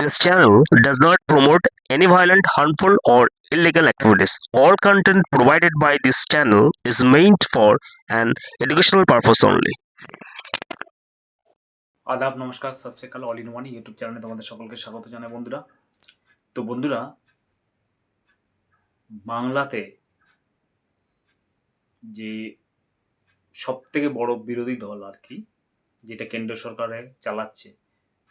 This channel does not promote any violent, harmful, or illegal activities. All content provided by this channel is meant for an educational purpose only. আদাব নমস্কার সত শ্রীকাল all in one YouTube চ্যানেলে তোমাদের সকলকে স্বাগত জানাই বন্ধুরা তো বন্ধুরা বাংলাতে যে সব থেকে বড় বিরোধী দল আর কি যেটা কেন্দ্র সরকারে চালাচ্ছে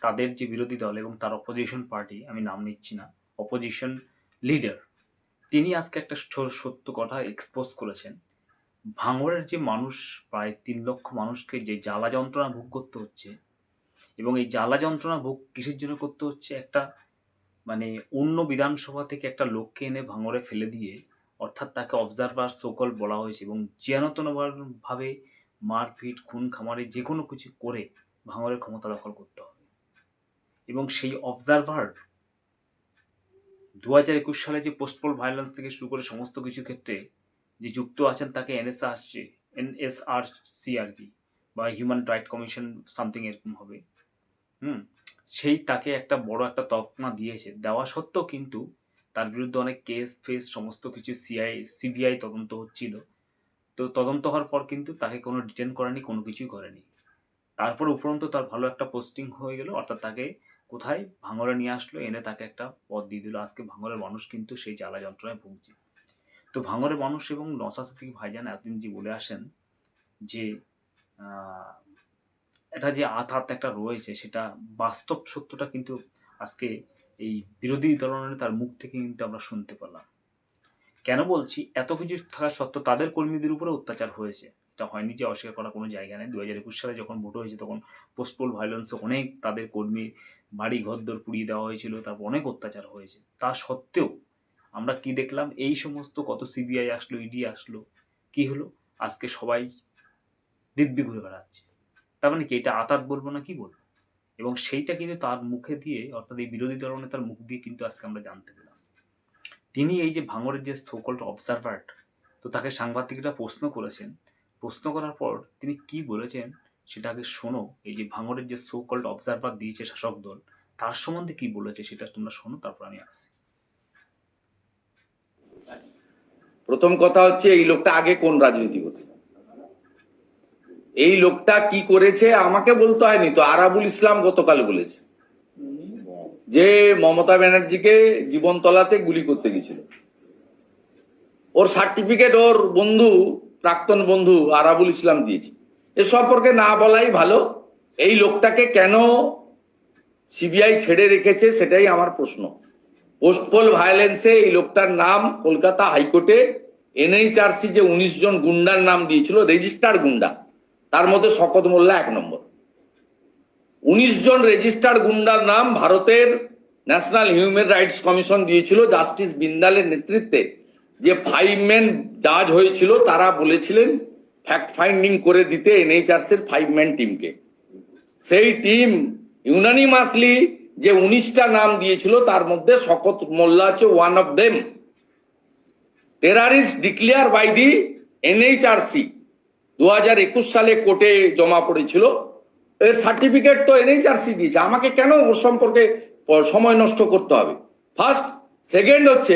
তাদের যে বিরোধী দল এবং তার অপোজিশন পার্টি আমি নাম নিচ্ছি না অপোজিশন লিডার তিনি আজকে একটা সত্য কথা এক্সপোজ করেছেন। ভাঙড়ের যে মানুষ, প্রায় তিন লক্ষ মানুষকে যে জ্বালা যন্ত্রণা ভোগ করতে হচ্ছে এবং এই জ্বালা যন্ত্রণা ভোগ কিসের জন্য করতে হচ্ছে? একটা মানে অন্য বিধানসভা থেকে একটা লোককে এনে ভাঙরে ফেলে দিয়ে, অর্থাৎ তাকে অবজারভার সকল বলা হয়েছে এবং ভাবে মারপিট খুন খামারে যে কোনো কিছু করে ভাঙরের ক্ষমতা দখল করতে হবে। এবং সেই অবজারভার দু হাজার একুশ সালে যে পোস্টপোল ভায়োলেন্স থেকে শুরু করে সমস্ত কিছু ক্ষেত্রে যে যুক্ত আছেন, তাকে এনএসএ আসছে। এনএসআর সি আর কি বা হিউম্যান রাইট কমিশন সামথিং এরকম হবে। হুম? সেই তাকে একটা বড় একটা তকমা দিয়েছে। দেওয়া সত্ত্বেও কিন্তু তার বিরুদ্ধে অনেক কেস ফেস সমস্ত কিছু সিআই সিবিআই তদন্ত হচ্ছিল। তো তদন্ত হওয়ার পর কিন্তু তাকে কোনো ডিটেন করেনি, কোনো কিছুই করেনি। তারপর উপরন্ত তার ভালো একটা পোস্টিং হয়ে গেল, অর্থাৎ তাকে কোথায়? ভাঙরে নিয়ে আসলো, এনে তাকে একটা পথ দিয়ে দিল। আজকে ভাঙরের মানুষ কিন্তু সেই জ্বালা যন্ত্রণায় ভুগছে। তো ভাঙরের মানুষ এবং নশাশা থেকে ভাইজান এতদিন যে বলে আসেন যে এটা যে আঘাত একটা রয়েছে, সেটা বাস্তব সত্যটা কিন্তু আজকে এই বিরোধী দলনের তার মুখ থেকে কিন্তু আমরা শুনতে পেলাম। কেন বলছি? এত কিছু থাকা সত্ত্বেও তাদের কর্মীদের উপরে অত্যাচার হয়েছে। এটা হয়নি যে অস্বীকার করার কোনো জায়গা নেই। দু হাজার একুশ সালে যখন ভোট হয়েছে, তখন পোস্টপোল ভায়োলেন্সে অনেক তাদের কর্মী বাড়ি ঘরদোর পুড়িয়ে দেওয়া হয়েছিল, তারপর অনেক অত্যাচার হয়েছে। তা সত্ত্বেও আমরা কি দেখলাম? এই সমস্ত কত সিবিআই আসলো ইডি আসলো, কি হলো? আজকে সবাই দিব্যি ঘুরে বেড়াচ্ছে। তার মানে কি, এটা আতাত বলব না কি বলব? এবং সেইটা কিন্তু তার মুখে দিয়ে, অর্থাৎ এই বিরোধী দলনেতার মুখ দিয়ে কিন্তু আজকে আমরা জানতে পেলাম। তিনি এই যে ভাঙরের যে সোকল্ড অবজারভার তো তাকে সাংবাদিকরা প্রশ্ন করেছেন। প্রশ্ন করার পর তিনি কি বলেছেন? সেটা আগে শোনো। এই যে ভাঙরের যে সো কল্ড অবজারভার দিয়েছে শাসক দল, তার সম্বন্ধে কি বলেছে সেটা তোমরা শোনো, তারপর আমি আসছি। প্রথম কথা হচ্ছে, এই লোকটা আগে কোন রাজনীতি করত? এই লোকটা কি করেছে আমাকে বলতে হয়নি, তো আরাবুল ইসলাম গতকাল বলেছে। যে মমতা ব্যানার্জিকে জীবনতলাতে গুলি করতে গেছিল। ওর সার্টিফিকেট ওর বন্ধু, প্রাক্তন বন্ধু আরাবুল ইসলাম দিয়েছে। এ সম্পর্কে না বলাই ভালো। এই লোকটাকে কেন সিবিআই ছেড়ে রেখেছে সেটাই আমার প্রশ্ন। পোস্টপোল ভায়োলেন্সে এই লোকটার নাম কলকাতা হাইকোর্টে এনএইচআরসি যে উনিশ জন গুন্ডার নাম দিয়েছিল, রেজিস্টার গুন্ডা, তার মধ্যে শকত মোল্লা এক নম্বর। উনিশ জন রেজিস্টার গুন্ডার নাম ভারতের ন্যাশনাল হিউম্যান রাইটস কমিশন দিয়েছিল, জাস্টিস বিন্দালের নেতৃত্বে। যে ফাইভ মেন জাজ হয়েছিল, তারা বলেছিলেন ফ্যাক্ট ফাইন্ডিং করে দিতে এনএইচআরসির ফাইভ ম্যান টিমকে সেই টিম ইউনানিমাসলি যে উনিশটা নাম দিয়েছিল, তার মধ্যে শকত মোল্লা হচ্ছে one of them terrorist declare by the NHRC দু হাজার একুশ সালে কোর্টে জমা পড়েছিল। এর সার্টিফিকেট তো এনএইচআরসি দিয়েছে। আমাকে কেন ওর সম্পর্কে সময় নষ্ট করতে হবে? ফার্স্ট সেকেন্ড হচ্ছে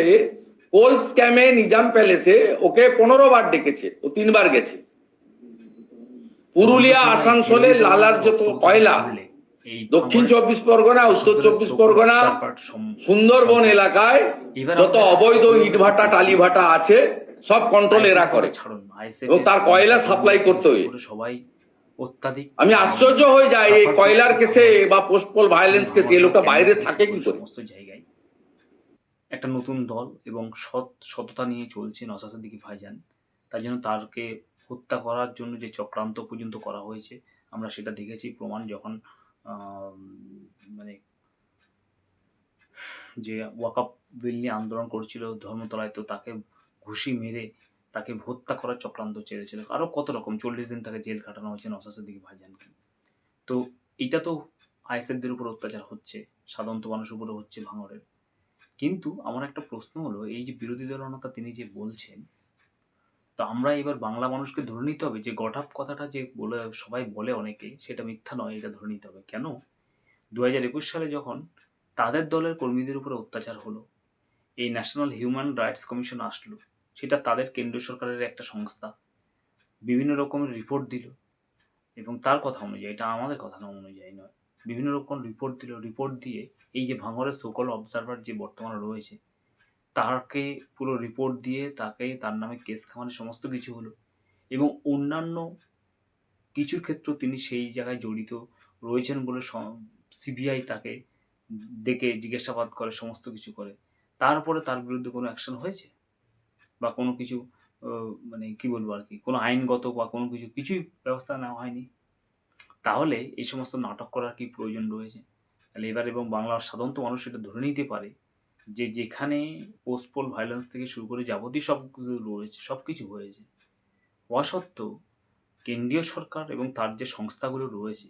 কোল স্ক্যামে নিজাম প্যালেসে ওকে পনেরো বার ডেকেছে, ও তিনবার গেছে। পুরুলিয়া আসানসোলে লালার যত কয়লা এই দক্ষিণ চব্বিশ পরগনা উত্তর চব্বিশ পরগনা সুন্দরবন এলাকায় যত অবৈধ ISF টালি ভাটা আছে সব কন্ট্রোল এরা করে। ছাড়ুন, এবং তার কয়লা সাপ্লাই করতে হয়। সবাই অত্যাধিক আমি আশ্চর্য হয়ে যাই এই কয়লার কেসে বা পোস্টপোল ভায়োলেন্স কেসে লোকটা বাইরে থাকে কিন্তু সমস্ত জায়গায় একটা নতুন দল এবং সৎ সততা নিয়ে চলছে নসাসের দিকে ভাইজান। তার জন্য তারকে হত্যা করার জন্য যে চক্রান্ত পর্যন্ত করা হয়েছে, আমরা সেটা দেখেছি। প্রমাণ যখন মানে যে ওয়াকাপ বিল নিয়ে আন্দোলন করছিল ধর্মতলায়, তো তাকে ঘুষি মেরে তাকে হত্যা করার চক্রান্ত চেয়েছিল আরও কত রকম, চল্লিশ দিন তাকে জেল কাটানো হয়েছে নসাসের দিকে ভাইজানকে। তো এটা তো আইএসএফদের উপর অত্যাচার হচ্ছে, সাধারণত মানুষের উপরে হচ্ছে ভাঙরের কিন্তু আমার একটা প্রশ্ন হলো, এই যে বিরোধী দলনেতা তিনি যে বলছেন তো আমরা এবার বাংলা মানুষকে ধরে নিতে হবে যে গঠাপ কথাটা যে বলে, সবাই বলে অনেকে সেটা মিথ্যা নয়, এটা ধরে নিতে হবে। কেন? দু হাজার একুশ সালে যখন তাদের দলের কর্মীদের উপরে অত্যাচার হলো, এই ন্যাশনাল হিউম্যান রাইটস কমিশন আসলো, সেটা তাদের কেন্দ্রীয় সরকারের একটা সংস্থা, বিভিন্ন রকমের রিপোর্ট দিল, এবং তার কথা অনুযায়ী, এটা আমাদের কথা অনুযায়ী নয়, বিভিন্ন রকম রিপোর্ট দিল রিপোর্ট দিয়ে এই যে ভাঙরের সকল অবজারভার যে বর্তমানে রয়েছে তাকে পুরো রিপোর্ট দিয়ে তাকে তার নামে কেস খামানো সমস্ত কিছু হলো। এবং অন্যান্য কিছুর ক্ষেত্রেও তিনি সেই জায়গায় জড়িত রয়েছেন বলে সিবিআই তাকে ডেকে জিজ্ঞাসাবাদ করে, সমস্ত কিছু করে। তারপরে তার বিরুদ্ধে কোনো অ্যাকশন হয়েছে? বা কোনো কিছু মানে কি বলব আর কি, কোনো আইনগত বা কোনো কিছু, কিছুই ব্যবস্থা নেওয়া হয়নি? তাহলে এই সমস্ত নাটক করার কি প্রয়োজন রয়েছে? তাহলে এবার এবং বাংলার সাধারণত মানুষ এটা ধরে নিতে পারে যে যেখানে পোস্টপোল ভায়োলেন্স থেকে শুরু করে যাবতীয় সব রয়েছে, সব কিছু হয়েছে। হওয়া সত্ত্বেও কেন্দ্রীয় সরকার এবং তার যে সংস্থাগুলো রয়েছে,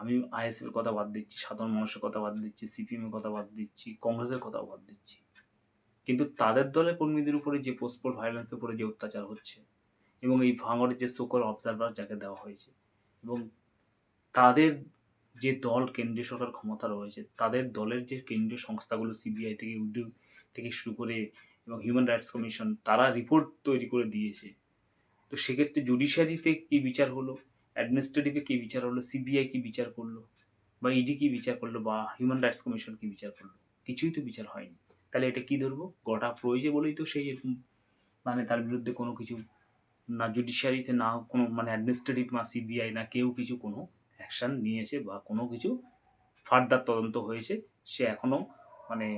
আমি আইএসএফের কথা বাদ দিচ্ছি, সাধারণ মানুষের কথা বাদ দিচ্ছি সিপিএমের কথা বাদ দিচ্ছি, কংগ্রেসের কথাও বাদ দিচ্ছি। কিন্তু তাদের দলের কর্মীদের উপরে যে পোস্টপোল ভায়োলেন্সের উপরে যে অত্যাচার হচ্ছে এবং এই ভাঙরের যে সকল অবজারভার যাকে দেওয়া হয়েছে এবং তাদের যে দল কেন্দ্রীয় সরকার ক্ষমতা রয়েছে, তাদের দলের যে কেন্দ্রীয় সংস্থাগুলো সিবিআই থেকে উদ্যোগ থেকে শুরু করে এবং হিউম্যান রাইটস কমিশন তারা রিপোর্ট তৈরি করে দিয়েছে। তো সেক্ষেত্রে জুডিশিয়ারিতে কী বিচার হলো? অ্যাডমিনিস্ট্রেটিভে কী বিচার হলো? সিবিআই কী বিচার করল? বা ইডি কী বিচার করল? বা হিউম্যান রাইটস কমিশন কী বিচার করল? কিছুই তো বিচার হয়নি। তাহলে এটা কী ধরবো? গোটা প্রয়োজে বলেই তো সেই এরকম মানে তার বিরুদ্ধে কোনো কিছু না জুডিশিয়ারিতে না কোনো মানে অ্যাডমিনিস্ট্রেটিভ না সিবিআই না কেউ কিছু কোনো অ্যাকশান নিয়েছে বা কোনো কিছু ফার্দার তদন্ত হয়েছে, সে এখনও মানে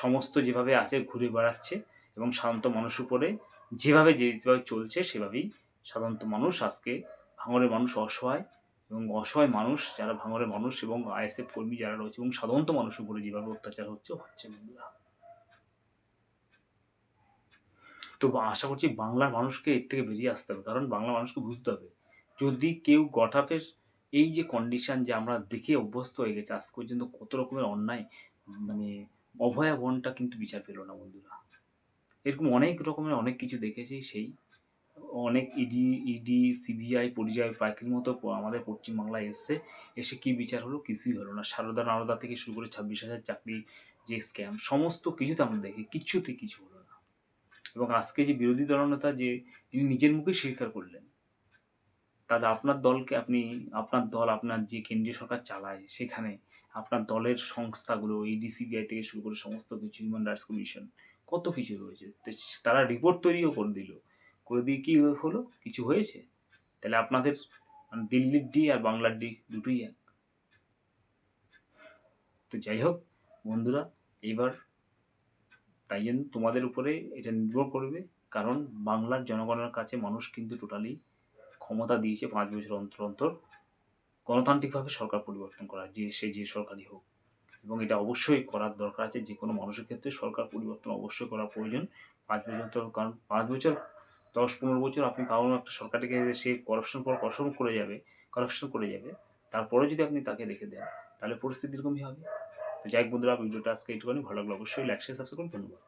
সমস্ত যেভাবে আছে ঘুরে বেড়াচ্ছে এবং সাধারণত মানুষ উপরে যেভাবে যেভাবে চলছে সেভাবেই সাধারণত মানুষ আজকে ভাঙরের মানুষ অসহায় এবং অসহায় মানুষ যারা ভাঙরের মানুষ এবং আইএসএফ কর্মী যারা রয়েছে এবং সাধারণত মানুষের উপরে যেভাবে অত্যাচার হচ্ছে হচ্ছে বন্ধুরা। তো আশা করছি বাংলার মানুষকে এর থেকে বেরিয়ে আসতে হবে, কারণ বাংলা মানুষকে বুঝতে হবে। যদি কেউ গটাপের এই যে কন্ডিশন যে আমরা দেখে অভ্যস্ত হয়ে গেছে, আজ পর্যন্ত কত রকমের অন্যায় মানে অভয়া বনটা কিন্তু বিচার পেল না বন্ধুরা। এরকম অনেক রকমের অনেক কিছু দেখেছি সেই। অনেক ইডি ইডি সিবিআই পরিযায়ী পাখির মতো আমাদের পশ্চিমবাংলায় এসছে। এসে কি বিচার হলো? কিছুই হলো না। সারদা নারদা থেকে শুরু করে ছাব্বিশ হাজার চাকরি যে স্ক্যাম সমস্ত কিছুতে আমরা দেখি কিচ্ছুতে কিছু হলো না। এবং আজকে যে বিরোধী দলনেতা যে, তিনি নিজের মুখে স্বীকার করলেন। তাহলে আপনার দলকে আপনি, আপনার দল, আপনার যে কেন্দ্রীয় সরকার চালায় সেখানে আপনার দলের সংস্থাগুলো, এই ডিসিবিআই থেকে শুরু করে সমস্ত কিছু হিউম্যান রাইটস কমিশন কত কিছু রয়েছে তারা রিপোর্ট তৈরিও করে দিল। করে দিয়ে কী হলো? কিছু হয়েছে? তাহলে আপনাদের মানে দিল্লির ডি আর বাংলার ডি দুটোই এক। তো যাই হোক, বন্ধুরা এইবার তাই জন্য তোমাদের উপরে এটা নির্ভর করবে, কারণ বাংলার জনগণের কাছে মানুষ কিন্তু টোটালি ক্ষমতা দিয়েছে পাঁচ বছর অন্তর অন্তর গণতান্ত্রিকভাবে সরকার পরিবর্তন করা, যে সে যে সরকারই হোক। এবং এটা অবশ্যই করার দরকার আছে, যে কোনো মানুষের ক্ষেত্রে সরকার পরিবর্তন অবশ্যই করা প্রয়োজন। পাঁচ বছর অন্তর, কারণ পাঁচ বছর, দশ, পনেরো বছর আপনি কারণ একটা সরকারকে সে করাপশন পর করাপশন করে যাবে করাপশন করে যাবে। তারপরে যদি আপনি তাকে রেখে দেন, তাহলে পরিস্থিতি এরকমই হবে। তো যাই বন্ধুরা, ভিডিওটা আজকে একটুখানি ভালো লাগল অবশ্যই লাইক শেয়ার সাবস্ক্রাইব করুন। ধন্যবাদ।